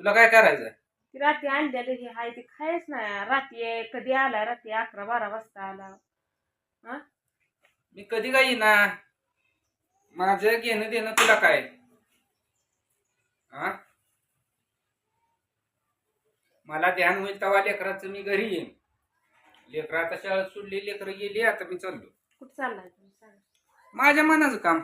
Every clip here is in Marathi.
तुला काय करायचंय? ती रात्री आणलेलं हे हाय ते खायच नाही. रात्री कधी आला? रात्री अकरा बारा वाजता आला. मी कधी काही ना माझं घेणं देणं तुला काय? हा? मला ध्यान होईल तेव्हा लेकराचं मी घरी येईन. लेकरं आता शाळेत सोडली लेकरं गेली आता मी चाललो. कुठं चाललाय तुम्ही सांगा. माझ्या मनाचं काम.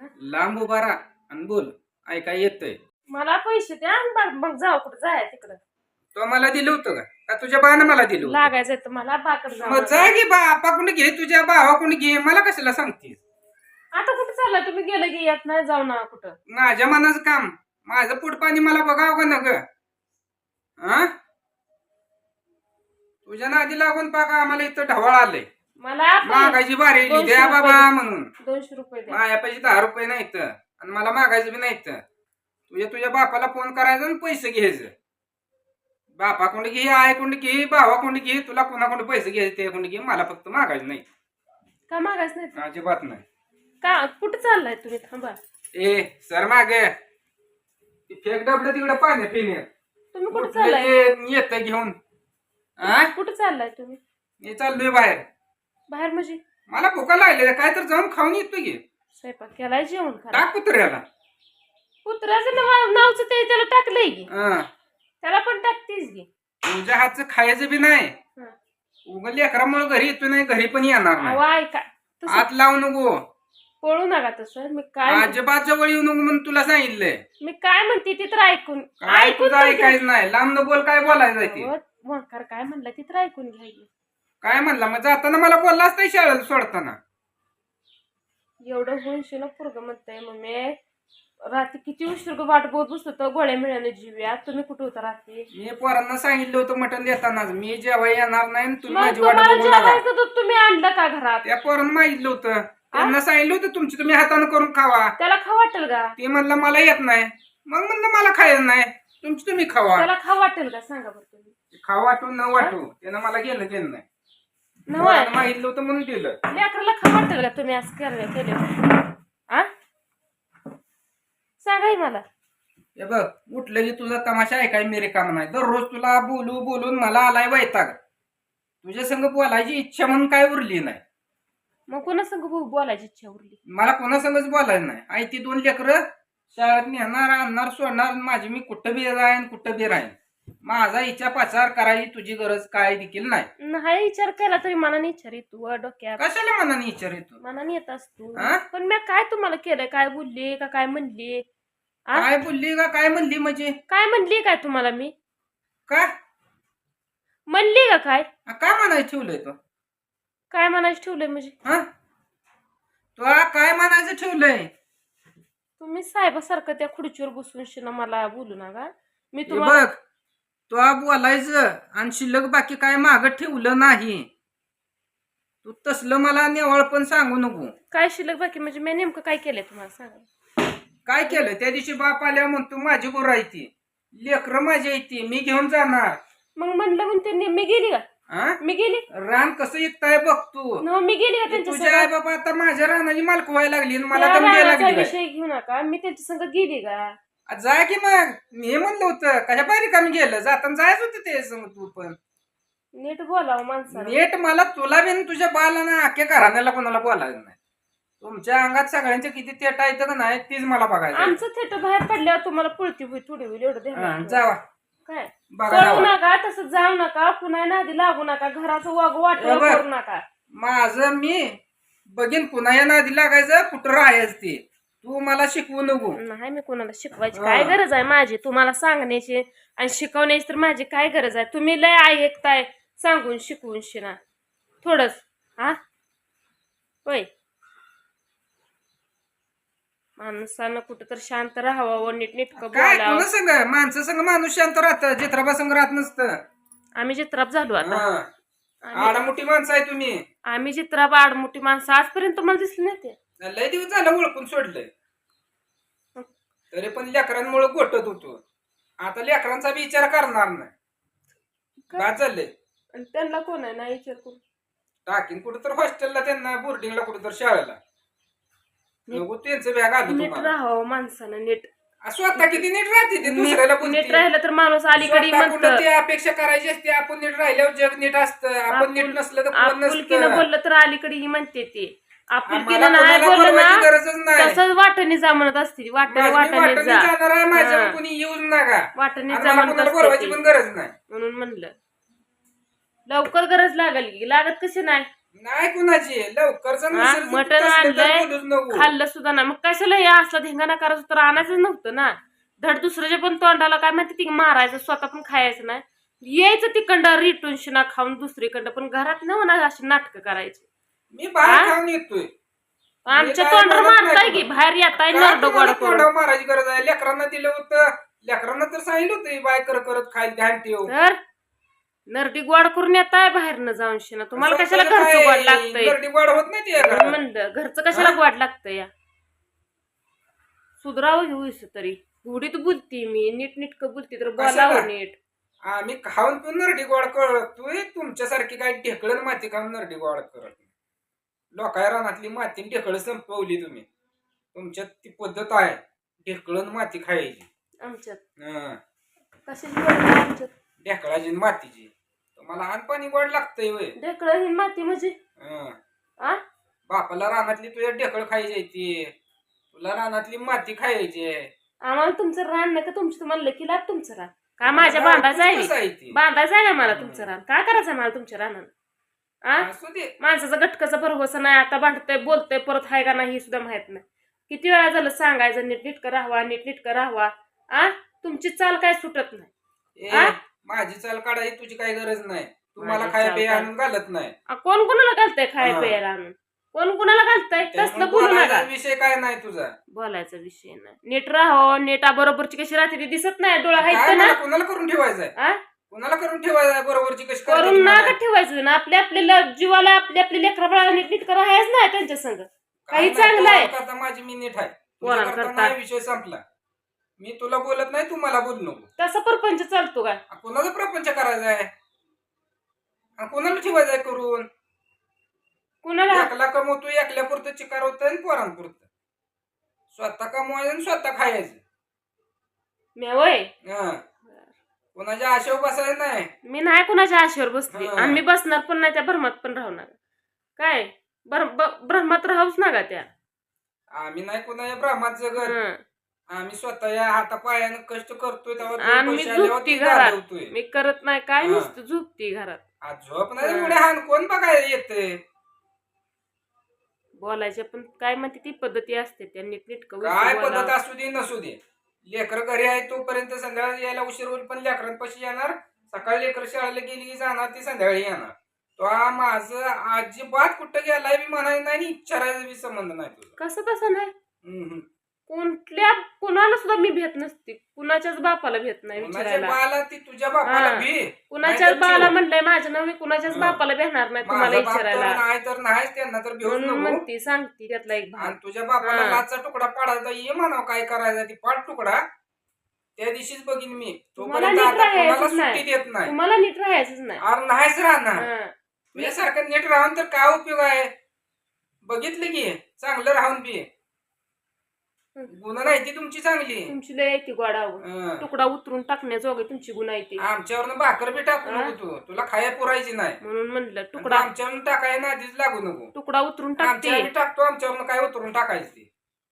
हा? लांब उभा राहा आणि बोल. ऐका येतंय. मला पैसे द्या आणि बघ मग जाऊ कुठं जाय तिकडं. तो मला दिलं होतं का? का तुझ्या बानं मला दिलं होतं? लागायचं तर मला बाकड मग जाऊ जा घे बा आपा कोणी घे तुझ्या भावा कोणी घे मला कशाला सांगतेस? आता कुठं चाललाय? तुम्ही गेलं की येत नाही जाऊ ना कुठं. माझ्या मनाचं काम. माझं पोटपाणी मला बघावं का न ग हा तुझ्या नादी लागून पाका आम्हाला इथं ढवळ आलंय. मला पै- मागायची बारी दोनशे द्या रुपये बाबा. म्हणून. दोनशे रुपये द्या माझ्यापाशी दहा रुपये नाहीत. आणि मला मागायचं बी नाहीत. तुझ्या तुझ्या बापाला फोन करायचा आणि पैसे घ्यायचं. बापा कोणी घे आई कोणी घे भावा कोणी घे तुला कोणाकडे पैसे घ्यायचे ते कोणी घे मला फक्त मागायचं नाही. का मागायच नाही? अजिबात नाही. का कुठं चाललाय तुम्ही? थांबा. ए सर मागे. फेक डबलं तिकडे पाणी पिणे. तुम्ही कुठं चाललाय? येत घेऊन. आ? कुठं चाललाय तुम्ही? मी चाललोय बाहेर. बाहेर म्हणजे? मला भुका लागले काय तर जाऊन खाऊन येतो की. स्वयंपाक केलाय जेवण करा टाक कुत्र्याला. कुत्र्याचं नाव नावचं ते त्याला टाकलंय की. हं. त्याला पण टाकतेस की. तुझ्या हातचं खायचं बी नाही. हं. उगल लेकरामुळे घरी येतो नाही घरी पण येणार अहो, नाही ऐका. तसं हात लावू नको. पळू नका तसं. मी काय अजिबात जवळ येऊ नको म्हणून तुला सांगितलंय. मी काय म्हणते ते तर ऐकून काय ऐकून तुझं तर घ्या. ऐकायचं नाही. लांब न बोल काय बोलायचं ते? अहो, वंकार काय म्हणलं ते तर ऐकून घ्यायची काय म्हणला? मग जाताना मला बोलला असता शाळेला सोडताना? एवढं होऊन शिन पोरग म्हणताय मम्मी. रात्री किती उशीर वाट बघत बसतो तर गोळ्या मिळाले जीव्या. तुम्ही कुठं होता रात्री? मी पोरांना सांगितलं होतं मटण देतानाच. मी जेव्हा येणार नाही आणि तुम्ही मग माझी वाट तुम्हाला बघू नका जेवायचं तर तुम्ही आणलं का घरात? त्या पोरांना मागितलं होतं. त्यांना सांगितलं होतं तुमची तुम्ही हाताने करून खावा. त्याला खा वाटेल का? ते म्हणलं मला येत नाही. मग म्हणलं मला खायचं नाही. तुमची तुम्ही खावा. त्याला खा वाटेल का? सांगा बरं तुम्ही. खावा वाटू न वाटू. त्यानं मला गेलं गेलं नाही. नव्ह. पोरांना मागितलं होतं म्हणून दिलं. लेकराला खा वाटेल का तुम्ही? असं केलं केलं. सांगाय मला. हे बघ उठलं की तुझा तमाशा ऐकाय मेरे काम नाही दररोज तुला बोलू बोलून मला आलाय वैताग. तुझ्या संग बोलायची इच्छा म्हणून काय उरली नाही. मग कोणा संग बो- बोलायची इच्छा उरली? मला कोणासंगच बोलायचं नाही. आई ती दोन लेकरं शाळेत नेणार आणणार सोडणार माझी मी कुठं बी राहीन कुठं बी राहीन. माझा इच्छा पाचार करायची तुझी गरज काय देखील नाही. नाही विचार केला तरी मनाने विचार येतो डोक्यात. कशाला मनाने विचार येतो? मनाने येत असतो. हा? पण मी काय तुम्हाला केलंय? काय बोलली का काय म्हणली? आ? काय बोलली का काय म्हणली म्हणजे? काय म्हणली काय तुम्हाला मी? का? म्हणली का काय? हा, काय म्हणायचं ठेवलंय तो? काय म्हणायचं ठेवलंय म्हणजे? हा? तो हा काय म्हणायचं ठेवलंय? तुम्ही साहेबासारखं त्या खुर्चीवर बसून शिना मला बोलू नका. मी हे तुम्हाला बघ तो बोलायचं आणि शिल्लक बाकी काय माग ठेवलं नाही. तू तसलं मला नेवळ पण सांगू नको. काय शिल्लक बाकी? म्हणजे मी नेमकं काय केलंय तुम्हाला सांगा. काय केलं त्या दिवशी बाप आल्या म्हणतो माझी गुरु आहे ती. लेकरं माझी आहे ती. मी घेऊन जाणार. मग म्हणलं म्हणून त्यांनी मी गेली का? हा मी गेली? रान कसं ऐकताय बघ तू. न मी गेली का त्यांच्या तुझ्या आई संग? बाबा आता माझ्या रानाची मालक व्हायला लागली आणि मला त्या दम द्यायला रानाचा लागली बाई. विषय घेऊ नका. मी त्यांच्या संग गेली का? जा की मग. मी म्हणलं होतं कशा पाहिजे कमी गेलं? जाताना जायचं होतं ते संग तू पण. नीट बोलावं माणसाला. नेट मला तुला बी आणि तुझ्या बाला ना अख्ख्या घराण्याला कोणाला बोलायचं नाही. तुमच्या अंगात सगळ्यांच्या किती तेटा येतं का नाही तीच मला बघायचं आमचं थिएटर बाहेर पडल्यावर तुम्हाला पुळती होईल थोडी होईल एवढं ध्यान ठेवा. जावा. काय? बघा करू नका तसं जाऊ नका पुन्हा नादी लागू नका घराचं वाग वाटलं. करू नका. माझं मी बघीन पुन्हा या नादी लागायचं कुठं राहायचं ते. तू मला शिकवू नको. नाही मी कोणाला शिकवायची. काय गरज आहे माझी? तुम्हाला सांगण्याची आणि शिकवण्याची तर माझी काय गरज आहे? तुम्ही लय ऐकताय सांगून शिकवून शिना थोडंच हा? होय. माणसानं कुठं तर शांत राहावं नीट नीटकं बोलावं. संग? माणसं संग माणूस शांत राहतं. चित्राबा संग राहत नसतं. आम्ही चित्राप झालो आता. आडामुठी माणसं आहे तुम्ही. आम्ही चित्राप आडमोठी माणसं आजपर्यंत तुम्हाला दिसली नाही ते. लय दिवस झालं ओळखून सोडलंय. तरी पण लेकरांमुळे गोटत होतो. आता लेकरांचा बी विचार करणार नाही. काय चाललंय आणि त्यांना कोण आहे? नाही विचार टाकीन कुठं तर हॉस्टेलला त्यांना बोर्डिंगला कुठं तर शाळेला नको त्यांचं बॅग आलं नीट तुम्हाला. राहावं माणसानं नीट. आ, स्वतः किती नीट राहते ते दुसऱ्याला नीट नीट बोलते राहिलं तर माणूस अलीकडे म्हणतं. ती अपेक्षा करायची असते आपण नीट राहिल्यावर जग नीट असतं. आपण नीट नसलं तर कोण आपुलकीनं नसतं. बोललं तर अलीकडे ही म्हणते ती. मला आपुलकीनं नाही कोणाला बोललं बोलवायची ना नाही. तसंच वाटणी जा म्हणत असते वाटणी माझी मी वाटणी वाटणी जा. जाणार आहे माझ्या हा. कोणी येऊच नका. वाटणी आणि जा मला म्हणत कोणाला असते बोलवायची ती. पण गरज नाही. म्हणून म्हणलं. लवकर गरज लागल की लागत कशी नाही? नाही कुणाची हा, मटण आणलंय खाल्लं सुद्धा नाही. मग कशाला हे असला धिंगाणा करायचं? तर आणायचं नव्हतं ना. धड दुसऱ्याच्या पण तोंडाला काय माहिती ती मारायचं स्वतः पण खायचं नाही. यायचं तिकडं रिटून शिना खाऊन दुसरीकडं पण घरात न म्हणा अशी नाटकं करायची. मी बाहेर हा? खाऊन येतोय. आमच्या काय तोंडावर म्हणत मारताय नाही की बाहेर येताय काय नरड गोड तुम्हाला करून? तोंडावर मारायची गरज आहे? लेकरांना दिलं होतं. लेकरांना तर सांगितलं होतं बाय कर करत खायला ध्यान ठेव. तर? नरडी गोड करून येताय बाहेर न? जाऊन शिना तुम्हाला कशाला आपल्याला घरचं काय? गोड लागतंय? गर्दी होत नाही ते म्हणून घरात. म्हणलं घरचं कशाला गोड लागतं या? सुधरावं घेऊस तरी. गुढीत बोलती मी नीट नीटक बोलती तर कशाला? बोलावं नीट. आम्ही खाऊन पिऊन नरडी गोड करतोय. तुमच्यासारखी काय ढेकळण माती खाऊन नरडी गोड करत. लोकाया रानातली माती ढेकळ संपवली तुम्ही. तुमच्यात ती पद्धत आहे. ढेकळण माती खायची. आमच्यात. हं. कशाची गोड आहे आमच्यात? ढेकळाची मातीची. तुम्हाला लहान पाणी गोड लागतंय वय ढेकळं ही माती म्हणजे? हं. आ? बापाला रानातली तुझ्या ढेकळ खायची ती. तुला रानातली माती खायची आहे. आम्हाला तुमचं रान नाही का तुमचं तुम्हाला लकी लाग तुमचं रान. काय माझ्या आहे कसं आहे ती? आहे ना मला तुमचं रान. काय करायचं आहे मला तुमच्या रानानं? आ? असू दे. माणसाचा गटकाचा भरवसा नाही आता भांडतंय बोलतंय परत हाय का नाही हे सुद्धा माहीत नाही. किती वेळा झालं सांगायचं नीट नीटकं राहावा नीट नीटकं राहावा आ? तुमची चाल काय सुटत नाही. ए, आ? माझी चाल काढायची तुझी काही गरज नाही. तू मला माझी खाय चाल काढ. आणून घालत नाही. आ, कोण कोणाला घालतंय खाय हा. प्यायला आणून? कोण कोणाला घालतंय? त्यामुळे तसलं बोलू बोलायचा नका विषय काय नाही तुझा. बोलायचा विषय नाही. नीट राहावं नेटा बरोबरची कशी राहते ती दिसत नाही. डोळा काय हायत ना? मला कोणाला करून ठेवायचंय? आ? कोणाला करून ठेवायचं बरोबरची कशी करते करून ती ना मला? का ठेवायचं ना. आपल्या आपल्या जीवाला आपल्या आपल्या लेकरा बाळाला नीट नीट करायच नाही त्यांच्या संग. काही काय नाही, चांगलं आहे. करता माझी मी नीट आहे. कोणाला तुझ्या करता? करता? नाही विषय संपला. मी तुला बोलत नाही तू मला बोल नको. तसा परपंच चालतो काय आ, कोणाला प्रपंच करायचा आहे? आ, कोणाला ठेवायचंय करून? कुणाला? एकला कमवतो एकल्या पुरतं चिकार होतं आणि पोरांपुरतं स्वतः कमवायचं आणि स्वतः खायचं. म्या वय? हं. कोणाच्या आशेवर बसायचं नाही. मी नाही कुणाच्या आशेवर बसली. हा. आम्ही बसणार पण नाही त्या भ्रमात पण राहणार. काय? ब- भ्रमात राहूच ना का त्या. आम्ही नाही कोणाच्या जगत. हं. आम्ही स्वतः या हातापायानं कष्ट करतोय तेव्हा दोन आणि मी पैसे आल्यावर झोपती ती घरात. मी करत नाही. काय हा. नसतं झोपती घरात. आज झोप नाही हा. उड्या हाण कोण बघायला येते बोलायच्या पण काय म्हणते ती पद्धती असते. त्या नीट नीट काय पद्धत असू दे नसू दे. लेकर घरी आहे तोपर्यंत संध्याकाळी यायला उशीर होईल पण लेकरांपाशी येणार. सकाळी लेकर शाळेला गेली की जाणार ती संध्याकाळी येणार. तो हा माझं अजिबात कुठं गेलाय बी म्हणायचं नाही आणि विचारायचा संबंध नाही तुझा. कसं तसं नाही? हम्म, हम्म. कोणत्या कुणाला सुद्धा मी भेट नसते. कुणाच्याच बापाला भेट नाही कुणाच्या विचारायला. बाला ती तुझ्या बापाला हा. भी कुणाच्याच बाला. म्हणलंय माझं नाव मी कुणाच्याच हा. बापाला भेटणार नाही तुम्हाला माझा बाप तर विचारायला. नाही तर नाहीच त्यांना तर घेऊन म्हणून नको. म्हणते सांगते त्यातला एक भाग. आणि तुझ्या बापाला हा. तुकडा पाडायचा ये म्हणावं काय करायचा ती पाड तुकडा. त्या दिवशीच बघीन मी. तुम्हाला तोपर्यंत नीट आता कोणाला राहायचंच सुट्टी नाही. देत नाही. तुम्हाला नीट राहायचंच नाही. अरे नाहीच राहणार. हा. नीट राहून तर काय उपयोग आहे? बघितलं की चांगलं राहून बी. गुन्हा नाही ती तुमची चांगली. तुमची लय ती गोडावं हं. तुकडा उतरून टाकण्याजोगे तुमची गुन्हा येते. आमच्यावरनं भाकर बी टाकू? नको तू. तुला खाया पुरायची नाही. म्हणून म्हणलं तुकडा तुकडा आमच्यावरनं टाकाय ना आधीच लागू नको. तुकडा उतरून टाकते. आमच्या टाकतो आमच्यावरनं काय उतरून टाकायचं